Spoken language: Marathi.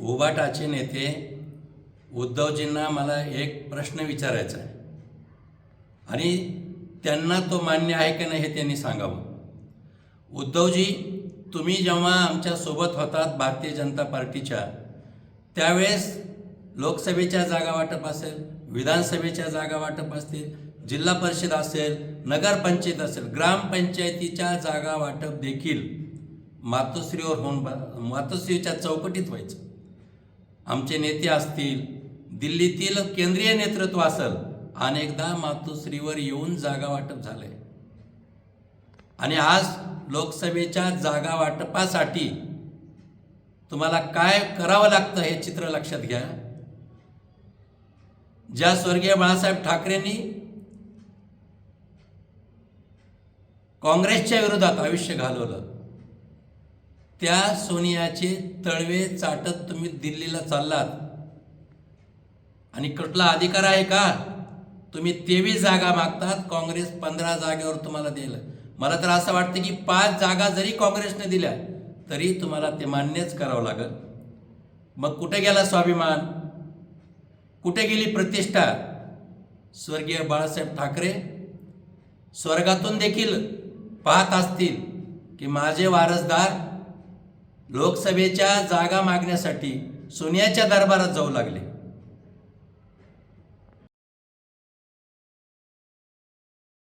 उबाटाचे नेते उद्धवजींना मला एक प्रश्न विचारायचा आहे. आणि त्यांना तो मान्य आहे की नाही हे त्यांनी सांगावं. उद्धवजी तुम्ही जेव्हा आमच्यासोबत होतात भारतीय जनता पार्टीच्या त्यावेळेस लोकसभेच्या जागा वाटप असेल विधानसभेच्या जागा वाटप असतील जिल्हा परिषद असेल नगरपंचायत असेल ग्रामपंचायतीच्या जागा वाटप देखील मातोश्रीवर होऊन बा- मातोश्रीच्या चौकटीत व्हायचं. आमचे नेते असतील. दिल्लीतील केंद्रीय नेतृत्व असेल. अनेकदा मातोश्रीवर येऊन जागा वाटप झालंय. आणि आज लोकसभेच्या जागा वाटपासाठी तुम्हाला काय करावं लागतं हे चित्र लक्षात घ्या. ज्या स्वर्गीय बाळासाहेब ठाकरेंनी काँग्रेसच्या विरोधात आयुष्य घालवलं त्या सोनियाचे तळवे चाटत तुम्ही दिल्लीला चाललात. आणि कुठला अधिकार आहे का? तुम्ही तेवीस जागा मागतात काँग्रेस पंधरा जागेवर तुम्हाला दिलं मला तर असं वाटतं की पाच जागा जरी काँग्रेसने दिल्या तरी तुम्हाला ते मान्यच करावं लागेल. मग कुठे गेला स्वाभिमान? कुठे गेली प्रतिष्ठा? स्वर्गीय बाळासाहेब ठाकरे स्वर्गातून देखील पाहत असतील की माझे वारसदार लोकसभेच्या जागा मागण्यासाठी सोनियाच्या दरबारात जाऊ लागले.